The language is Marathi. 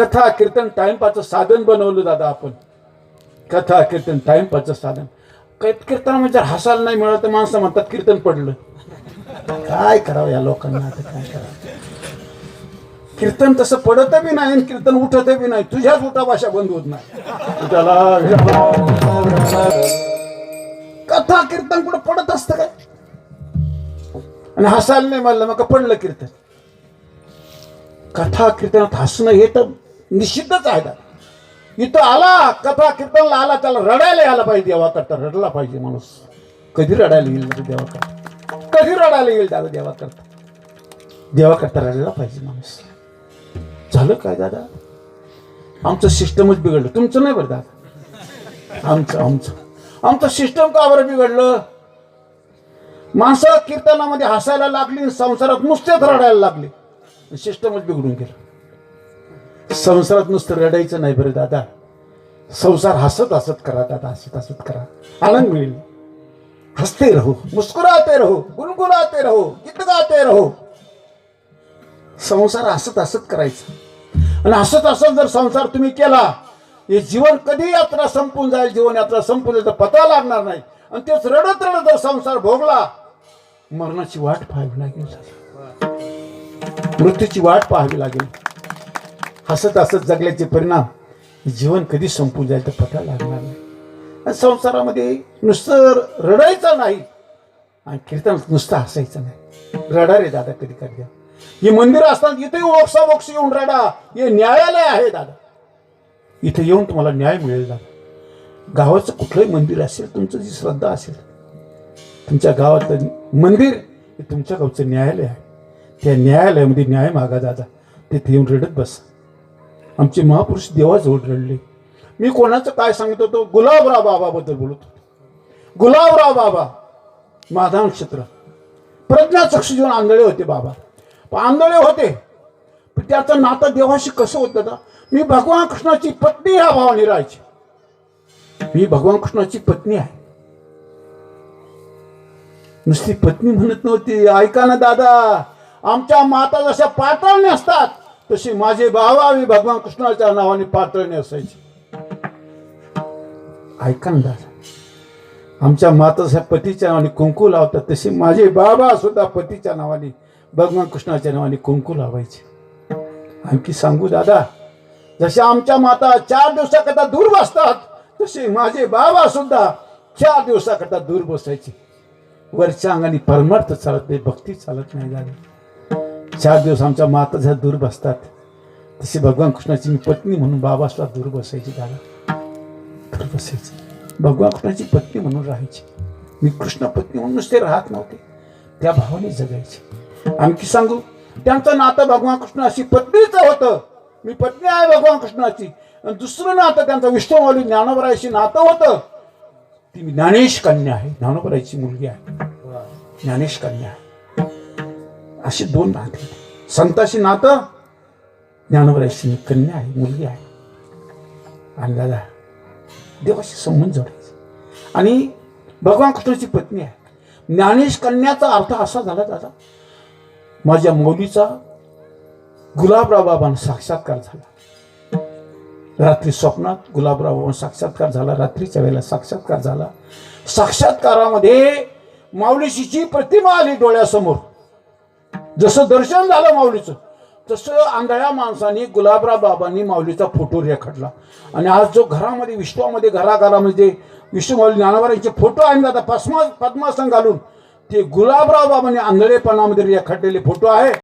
कथा कीर्तन टाइमपासचं साधन बनवलं दादा आपण. कथा कीर्तन टाइमपासचं साधन. कीर्तनामध्ये जर हसायला नाही मिळालं तर माणसं म्हणतात कीर्तन पडलं. काय करावं या लोकांना आता काय करावं? कीर्तन तसं पडत बी नाही आणि कीर्तन उठत बी नाही. तुझ्याच उठा भाषा बंद होत नाही. कथा कीर्तन कुठं पडत असतं काय? आणि हसायला नाही म्हणलं मग पडलं कीर्तन. कथा कीर्तनात हसणं हे तर निश्चितच आहे दादा. इथं आला कथा कीर्तनला आला त्याला रडायला यायला पाहिजे देवाकरता रडला पाहिजे माणूस. कधी रडायला येईल दादा देवाकरता कधी रडायला येईल दादा देवाकरता देवाकरता रडला पाहिजे माणूस. झालं काय दादा? आमचं सिस्टमच बिघडलं. तुमचं नाही बरं दादा. आमचं आमचं. आमचं सिस्टम का बरं बिघडलं? माणसं कीर्तनामध्ये हसायला लागली संसारात नुसतेच रडायला लागले. सिस्टमच बिघडून गेलं. संसारात नुसतं रडायचं नाही बरं दादा. संसार हसत हसत करा दादा. हसत हसत करा. आनंद मिळेल. हसते रहो. मुस्कुराते रहो. गुणगुणाते रहो. गीत गाते रहो. संसार हसत हसत करायचं. आणि हसत हसत जर संसार तुम्ही केला हे जीवन कधी यात्रा संपून जाईल? जीवन यात्रा संपून जाईल तर पता लागणार नाही. आणि तेच रडत रडत जर संसार भोगला मरणाची वाट पाहावी लागेल मृत्यूची वाट पाहावी लागेल. हसत हसत जगल्याचे परिणाम जीवन कधी संपून जाईल तर पता लागणार नाही. संसारामध्ये नुसतं रडायचं नाही आणि कीर्तन नुसतं हसायचं नाही. रडा रे दादा कधी कधी. ही मंदिरं असतात इथे ओक्सा बोक्स येऊन रडा. हे न्यायालय आहे दादा. इथे येऊन तुम्हाला न्याय मिळेल दादा. गावाचं कुठलंही मंदिर असेल तुमचं जी श्रद्धा असेल तुमच्या गावातलं मंदिर हे तुमच्या गावचं न्यायालय आहे. त्या न्यायालयामध्ये न्याय मागा दादा. तिथे येऊन रडत बस. आमचे महापुरुष देवाजवळ रडले मी कोणाचं काय सांगत होतो? गुलाबराव बाबाबद्दल बोलत होतो. गुलाबराव बाबा माधा नक्षत्र. प्रज्ञा जीवन आंधळे होते बाबा. आंधळे होते. पण त्याचं नातं देवाशी कसं होतं दादा? मी भगवान कृष्णाची पत्नी ह्या भावाने राहायची. मी भगवान कृष्णाची पत्नी आहे. नुसती पत्नी म्हणत नव्हती. ऐका ना दादा आमच्या माता जशा पाताळणी असतात तशी माझे बाबा मी भगवान कृष्णाच्या नावाने पात्रणे असायचे. ऐका दादा. आमच्या माताच्या पतीच्या नावाने कुंकू लावतात तसे माझे बाबा सुद्धा पतीच्या नावाने भगवान कृष्णाच्या नावाने कुंकू लावायचे. आणखी सांगू दादा जसे आमच्या माता चार दिवसाकरता दूर बसतात तसे माझे बाबा सुद्धा चार दिवसाकरता दूर बसायचे. वरच्या अंगाने परमार्थ चालत नाही भक्ती चालत नाही दादा. चार दिवस आमच्या माताच्या दूर बसतात. तशी भगवान कृष्णाची मी पत्नी म्हणून बाबासला दूर बसायची दादा. दूर बसायची. भगवान कृष्णाची पत्नी म्हणून राहायची. मी कृष्ण पत्नी म्हणून नुसते राहत नव्हते. त्या भावाने जगायचे. आणखी सांगू त्यांचं नातं भगवान कृष्णाशी पत्नीचं होतं. मी पत्नी आहे भगवान कृष्णाची. आणि दुसरं नातं त्यांचं विष्णुमाऊली ज्ञानोबरायशी नातं होतं. ती ज्ञानेश कन्या आहे. ज्ञानोबरायची मुलगी आहे. ज्ञानेश कन्या आहे. अशी दोन नाते संताशी नातं ज्ञानवराशी कन्या आहे मुलगी आहे. आणि दादा देवाशी संबंध जोडायचे. आणि भगवान कृष्णाची पत्नी आहे. ज्ञानेश कन्याचा अर्थ असा झाला दादा माझ्या मौलीचा गुलाबराव बाबांना साक्षात्कार झाला. रात्री स्वप्नात गुलाबराव बाबा साक्षात्कार झाला रात्रीच्या वेळेला साक्षात्कार झाला. साक्षात्कारामध्ये माऊलीशीची प्रतिमा आली डोळ्यासमोर. जसं दर्शन झालं माऊलीचं तसं आंधळ्या माणसाने गुलाबराव बाबांनी माऊलीचा फोटो रेखाटला. आणि आज जो घरामध्ये विश्वामध्ये घराघरामध्ये विष्णू माऊली ज्ञानोबारांचे फोटो आहे ना आता पद्मा पद्मासन घालून ते गुलाबराव बाबांनी आंधळेपणामध्ये रेखाटलेले फोटो आहे.